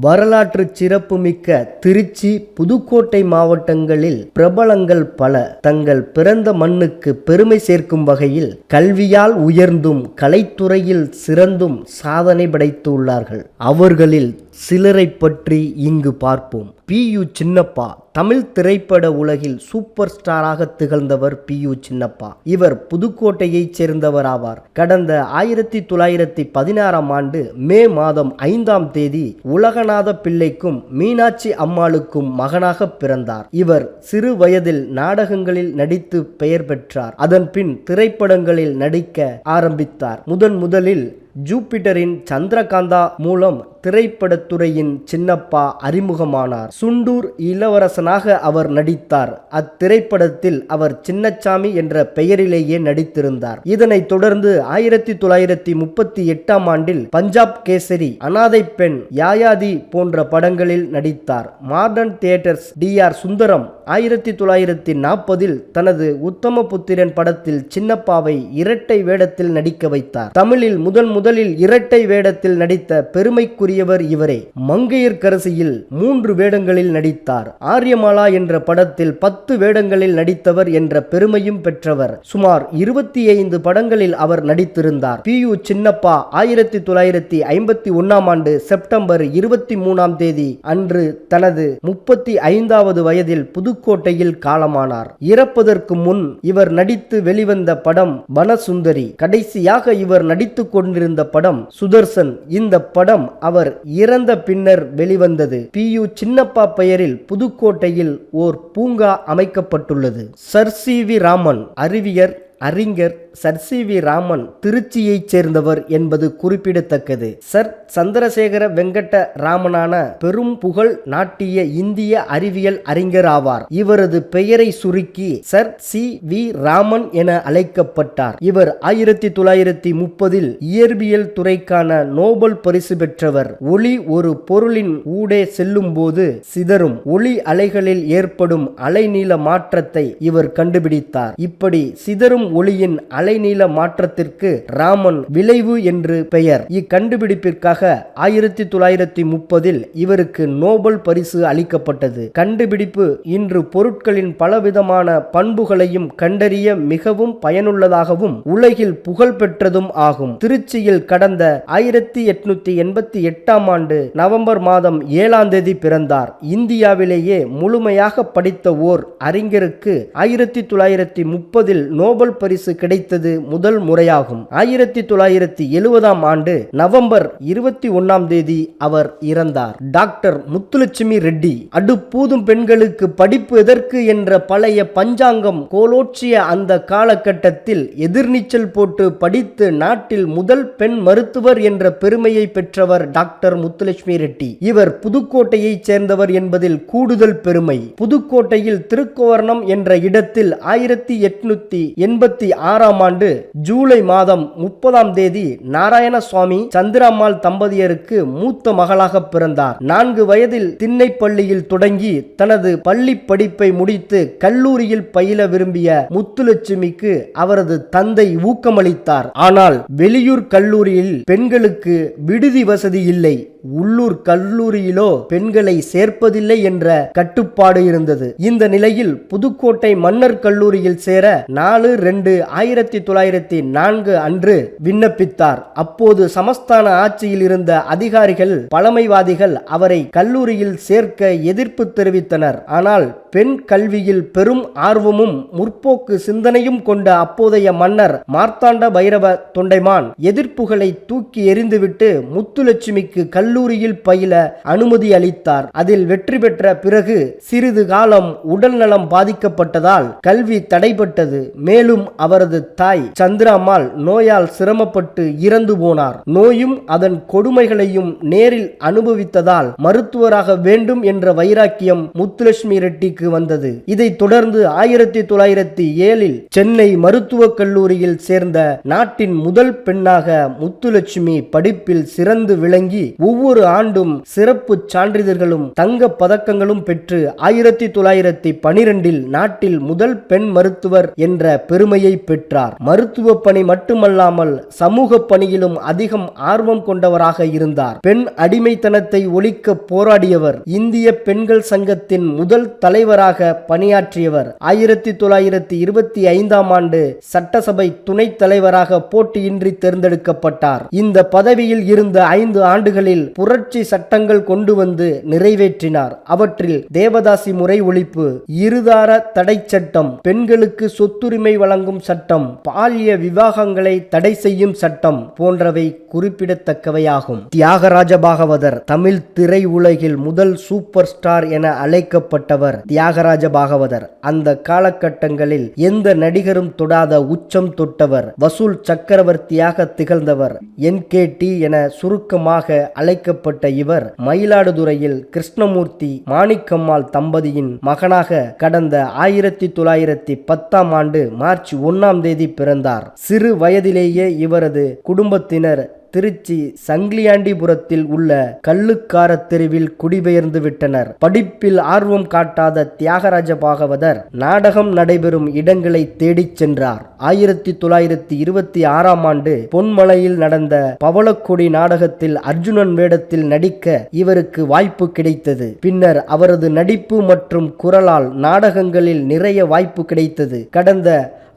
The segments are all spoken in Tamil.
வரலாற்று சிறப்புமிக்க திருச்சி புதுக்கோட்டை மாவட்டங்களில் பிரபலங்கள் பல. தங்கள் பிறந்த மண்ணுக்கு பெருமை சேர்க்கும் வகையில் கல்வியால் உயர்ந்தும் கலைத்துறையில் சிறந்தும் சாதனை படைத்துள்ளார்கள். அவர்களில் சிலரை பற்றி இங்கு பார்ப்போம். பி. யு. சின்னப்பா தமிழ் திரைப்பட உலகில் சூப்பர் ஸ்டாராக திகழ்ந்தவர் பி. யு. சின்னப்பா. இவர் புதுக்கோட்டையைச் சேர்ந்தவர் ஆவார் கடந்த ஆயிரத்தி தொள்ளாயிரத்தி பதினாறாம் ஆண்டு மே மாதம் ஐந்தாம் தேதி உலகநாத பிள்ளைக்கும் மீனாட்சி அம்மாளுக்கும் மகனாக பிறந்தார். இவர் சிறு வயதில் நாடகங்களில் நடித்து பெயர் பெற்றார். அதன் பின் திரைப்படங்களில் நடிக்க ஆரம்பித்தார். முதன் முதலில் ஜூபிட்டரின் சந்திரகாந்தா மூலம் திரைப்படத்துறையின் சின்னப்பா அறிமுகமானார். சுண்டூர் இளவரசனாக அவர் நடித்தார். அத்திரைப்படத்தில் அவர் சின்னச்சாமி என்ற பெயரிலேயே நடித்திருந்தார். இதனைத் தொடர்ந்து ஆயிரத்தி தொள்ளாயிரத்தி முப்பத்தி எட்டாம் ஆண்டில் பஞ்சாப் கேசரி அனாதை பெண் யாயாதி போன்ற படங்களில் நடித்தார். Modern Theatres T R Sundaram ஆயிரத்தி தொள்ளாயிரத்தி நாற்பதில் தனது உத்தம புத்திரன் படத்தில் சின்னப்பாவை இரட்டை வேடத்தில் நடிக்க வைத்தார். தமிழில் முதன் முதலில் இரட்டை வேடத்தில் நடித்த பெருமைக்குரிய பெருமைக்குரியவர் இவரே. மங்கையர்க்கரசியில் மூன்று வேடங்களில் நடித்தார். ஆரியமாலா என்ற படத்தில் பத்து வேடங்களில் நடித்தவர் என்ற பெருமையும் பெற்றவர். சுமார் இருபத்தி ஐந்து படங்களில் அவர் நடித்திருந்தார். பி யு சின்னப்பா ஆயிரத்தி தொள்ளாயிரத்தி ஐம்பத்தி ஒன்னாம் ஆண்டு செப்டம்பர் இருபத்தி மூணாம் தேதி அன்று தனது முப்பத்தி ஐந்தாவது வயதில் புதுக்கோட்டையில் காலமானார். இறப்பதற்கு முன் இவர் நடித்து வெளிவந்த படம் வனசுந்தரி. கடைசியாக இவர் நடித்துக் கொண்டிருந்த படம் சுதர்சன். இந்த படம் அவர் இறந்த பின்னர் வெளிவந்தது. பி. யு. சின்னப்பா பெயரில் புதுக்கோட்டையில் ஓர் பூங்கா அமைக்கப்பட்டுள்ளது. சர். சி. வி. ராமன் அறிவியர் அறிஞர் சர் சி வி ராமன் திருச்சியைச் சேர்ந்தவர் என்பது குறிப்பிடத்தக்கது. சர் சந்திரசேகர வெங்கட்ட ராமனான பெரும் புகழ் நாட்டிய இந்திய அறிவியல் அறிஞர் ஆவார். இவரது பெயரை சுருக்கி சர் சி வி ராமன் என அழைக்கப்பட்டார். இவர் ஆயிரத்தி தொள்ளாயிரத்தி முப்பதில் இயற்பியல் துறைக்கான நோபல் பரிசு பெற்றவர். ஒளி ஒரு பொருளின் ஊடே செல்லும் போது சிதறும். ஒளி அலைகளில் ஏற்படும் அலைநீள மாற்றத்தை இவர் கண்டுபிடித்தார். இப்படி சிதறும் ஒளியின் அலைநீள மாற்றத்திற்கு ராமன் விளைவு என்று பெயர். இக்கண்டுபிடிப்பிற்காக ஆயிரத்தி தொள்ளாயிரத்தி முப்பதில் இவருக்கு நோபல் பரிசு அளிக்கப்பட்டது. கண்டுபிடிப்பு இன்று பொருட்களின் பலவிதமான பண்புகளையும் கண்டறிய மிகவும் பயனுள்ளதாகவும் உலகில் புகழ்பெற்றதும் ஆகும். திருச்சியில் கடந்த ஆயிரத்தி எட்நூத்தி எண்பத்தி எட்டாம் ஆண்டு நவம்பர் மாதம் ஏழாம் தேதி பிறந்தார். இந்தியாவிலேயே முழுமையாக படித்த ஓர் அறிஞருக்கு ஆயிரத்தி தொள்ளாயிரத்தி முப்பதில் நோபல் பரிசு கிடைத்தது. முதல் முறையாகும். ஆயிரத்தி தொள்ளாயிரத்தி எழுபதாம் ஆண்டு நவம்பர் இருபத்தி ஒன்னாம் தேதி அவர் இறந்தார். டாக்டர் முத்துலட்சுமி ரெட்டி அடுப்பூதும் பெண்களுக்கு படிப்பு எதற்கு? என்ற பழைய பஞ்சாங்கம் கோலோச்சிய அந்த காலகட்டத்தில் எதிர்நீச்சல் போட்டு படித்து நாட்டில் முதல் பெண் மருத்துவர் என்ற பெருமையை பெற்றவர் டாக்டர் முத்துலட்சுமி ரெட்டி. இவர் புதுக்கோட்டையைச் சேர்ந்தவர் என்பதில் கூடுதல் பெருமை. புதுக்கோட்டையில் திருக்கோவர்ணம் என்ற இடத்தில் ஆயிரத்தி எட்நூத்தி எண்பத்தி ஆறாம் ஆண்டு ஜூலை மாதம் முப்பதாம் தேதி நாராயணசுவாமி சந்திராம்மாள் தம்பதியருக்கு மூத்த மகளாக பிறந்தார். நான்கு வயதில் திண்ணைப்பள்ளியில் தொடங்கி தனது பள்ளி படிப்பை முடித்து கல்லூரியில் பயில விரும்பிய முத்துலட்சுமிக்கு அவரது தந்தை ஊக்கமளித்தார். ஆனால் வெளியூர் கல்லூரியில் பெண்களுக்கு விடுதி வசதி இல்லை. உள்ளூர் கல்லூரியிலோ பெண்களை சேர்ப்பதில்லை என்ற கட்டுப்பாடு இருந்தது. இந்த நிலையில் புதுக்கோட்டை மன்னர் கல்லூரியில் சேர நாலு ரெண்டு ஆயிரத்தி தொள்ளாயிரத்தி நான்கு அன்று விண்ணப்பித்தார். அப்போது சமஸ்தான ஆட்சியில் இருந்த அதிகாரிகள் பழமைவாதிகள் அவரை கல்லூரியில் சேர்க்க எதிர்ப்பு தெரிவித்தனர். ஆனால் பெண் கல்வியில் பெரும் ஆர்வமும் முற்போக்கு சிந்தனையும் கொண்ட அப்போதைய மன்னர் மார்த்தாண்ட பைரவ தொண்டைமான் எதிர்ப்புகளை தூக்கி எறிந்துவிட்டு முத்துலட்சுமிக்கு கல்லூரியில் பயில அனுமதி அளித்தார். அதில் வெற்றி பெற்ற பிறகு சிறிது காலம் உடல் நலம் பாதிக்கப்பட்டதால் கல்வி தடைபட்டது. மேலும் அவரது தாய் சந்திராமால் நோயால் சிரமப்பட்டு இறந்து போனார். நோயும் அதன் கொடுமைகளையும் நேரில் அனுபவித்ததால் மருத்துவராக வேண்டும் என்ற வைராக்கியம் முத்துலட்சுமி ரெட்டிக்கு பணிக்கு வந்தது. இதைத் தொடர்ந்து ஆயிரத்தி தொள்ளாயிரத்தி ஏழில் சென்னை மருத்துவக் கல்லூரியில் சேர்ந்த நாட்டின் முதல் பெண்ணாக முத்துலட்சுமி படிப்பில் சிறந்து விளங்கி ஒவ்வொரு ஆண்டும் சிறப்பு சான்றிதழ்களும் தங்க பதக்கங்களும் பெற்று ஆயிரத்தி தொள்ளாயிரத்தி பனிரெண்டில் நாட்டில் முதல் பெண் மருத்துவர் என்ற பெருமையை பெற்றார். மருத்துவ பணி மட்டுமல்லாமல் சமூக பணியிலும் அதிகம் ஆர்வம் கொண்டவராக இருந்தார். பெண் அடிமைத்தனத்தை ஒழிக்க போராடியவர் இந்திய பெண்கள் சங்கத்தின் முதல் தலைவராக பணியாற்றியவர். ஆயிரத்தி தொள்ளாயிரத்தி இருபத்தி ஐந்தாம் ஆண்டு சட்டசபை துணைத் தலைவராக போட்டியின்றி தேர்ந்தெடுக்கப்பட்டார். இந்த பதவியில் இருந்த ஐந்து ஆண்டுகளில் புரட்சி சட்டங்கள் கொண்டு வந்து நிறைவேற்றினார். அவற்றில் தேவதாசி முறை ஒழிப்பு இருதார தடை சட்டம் பெண்களுக்கு சொத்துரிமை வழங்கும் சட்டம் பாலிய விவாகங்களை தடை செய்யும் சட்டம் போன்றவை குறிப்பிடத்தக்கவையாகும். தியாகராஜ பாகவதர் தமிழ் திரை உலகில் முதல் சூப்பர் ஸ்டார் என அழைக்கப்பட்டவர். தியாகராஜ பாகவதர். அந்த காலகட்டங்களில் எந்த நடிகரும் தொடாத உச்சம் தொட்டவர். வசூல் சக்கரவர்த்தியாக திகழ்ந்தவர். என்கேடி என சுருக்கமாக அழைக்கப்பட்ட இவர் மயிலாடுதுறையில் கிருஷ்ணமூர்த்தி மாணிக்கம்மாள் தம்பதியின் மகனாக கடந்த ஆயிரத்தி தொள்ளாயிரத்தி பத்தாம் ஆண்டு மார்ச் ஒன்னாம் தேதி பிறந்தார். சிறு வயதிலேயே இவரது குடும்பத்தினர் திருச்சி சங்கிலியாண்டிபுரத்தில் உள்ள கள்ளுக்கார தெருவில் குடிபெயர்ந்து விட்டனர். படிப்பில் ஆர்வம் காட்டாத தியாகராஜ பாகவதர் நாடகம் நடைபெறும் இடங்களை தேடிச் சென்றார். ஆயிரத்தி தொள்ளாயிரத்தி இருபத்தி ஆறாம் ஆண்டு பொன்மலையில் நடந்த பவளக்கொடி நாடகத்தில் அர்ஜுனன் வேடத்தில் நடிக்க இவருக்கு வாய்ப்பு கிடைத்தது. பின்னர் அவரது நடிப்பு மற்றும் குரலால் நாடகங்களில் நிறைய வாய்ப்பு கிடைத்தது. கடந்த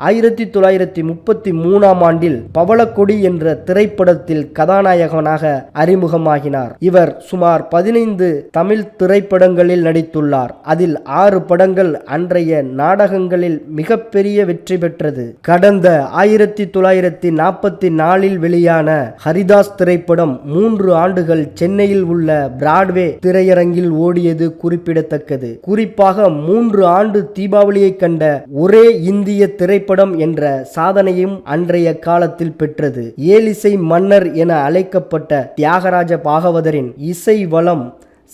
ஆயிரத்தி தொள்ளாயிரத்தி முப்பத்தி மூணாம் ஆண்டில் பவளக்கொடி என்ற திரைப்படத்தில் கதாநாயகனாக அறிமுகமாகினார். இவர் சுமார் பதினைந்து தமிழ் திரைப்படங்களில் நடித்துள்ளார். அதில் ஆறு படங்கள் அன்றைய நாடகங்களில் மிகப்பெரிய வெற்றி பெற்றது. கடந்த ஆயிரத்தி தொள்ளாயிரத்தி நாற்பத்தி நாலில் வெளியான ஹரிதாஸ் திரைப்படம் மூன்று ஆண்டுகள் சென்னையில் உள்ள பிராட்வே திரையரங்கில் ஓடியது குறிப்பிடத்தக்கது. குறிப்பாக மூன்று ஆண்டு தீபாவளியை கண்ட ஒரே இந்திய திரைப்பட திரைப்படம் என்ற சாதனையும் அன்றைய காலத்தில் பெற்றது. ஏலிசை மன்னர் என அழைக்கப்பட்ட தியாகராஜ பாகவதரின் இசை வளம்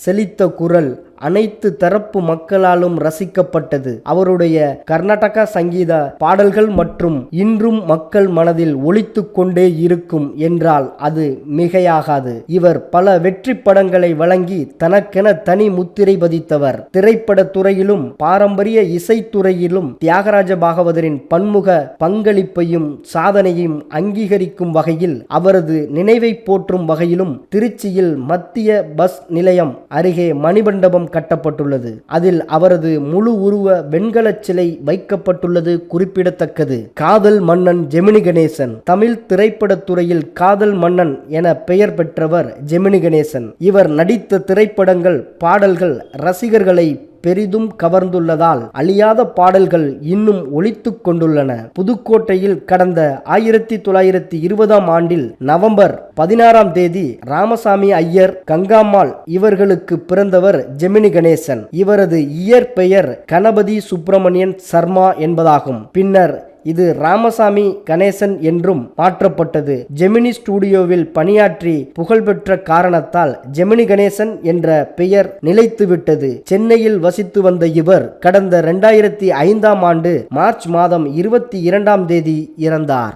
செழித்த குரல் அனைத்து தரப்பு மக்களாலும் ரசிக்கப்பட்டது. அவருடைய கர்நாடக சங்கீத பாடல்கள் மற்றும் இன்றும் மக்கள் மனதில் ஒழித்து கொண்டே இருக்கும் என்றால் அது மிகையாகாது. இவர் பல வெற்றி படங்களை வழங்கி தனக்கென தனி முத்திரை பதித்தவர். திரைப்பட துறையிலும் பாரம்பரிய இசைத்துறையிலும் தியாகராஜ பாகவதரின் பன்முக பங்களிப்பையும் சாதனையும் அங்கீகரிக்கும் வகையில் அவரது நினைவை போற்றும் வகையிலும் திருச்சியில் மத்திய பஸ் நிலையம் அருகே மணிமண்டபம் கட்டப்பட்டுள்ளது. அதில் அவரது முழு உருவ வெண்கலச் சிலை வைக்கப்பட்டுள்ளது குறிப்பிடத்தக்கது. காதல் மன்னன் ஜெமினி கணேசன். தமிழ் திரைப்படத் துறையில் காதல் மன்னன் என பெயர் பெற்றவர் ஜெமினி கணேசன். இவர் நடித்த திரைப்படங்கள் பாடல்கள் ரசிகர்களை பெரிதும் கவர்ந்துள்ளதால் அழியாத பாடல்கள் இன்னும் ஒழித்து கொண்டுள்ளன. புதுக்கோட்டையில் கடந்த ஆயிரத்தி தொள்ளாயிரத்தி இருபதாம் ஆண்டில் நவம்பர் பதினாறாம் தேதி ராமசாமி ஐயர் கங்காம்மாள் இவர்களுக்கு பிறந்தவர் ஜெமினி கணேசன். இவரது இயற்பெயர் கணபதி சுப்பிரமணியன் சர்மா என்பதாகும். பின்னர் இது ராமசாமி கணேசன் என்றும் மாற்றப்பட்டது. ஜெமினி ஸ்டுடியோவில் பணியாற்றி புகழ்பெற்ற காரணத்தால் ஜெமினி கணேசன் என்ற பெயர் நிலைத்துவிட்டது. சென்னையில் வசித்து வந்த இவர் கடந்த இரண்டாயிரத்தி ஐந்தாம் ஆண்டு மார்ச் மாதம் இருபத்தி இரண்டாம் தேதி இறந்தார்.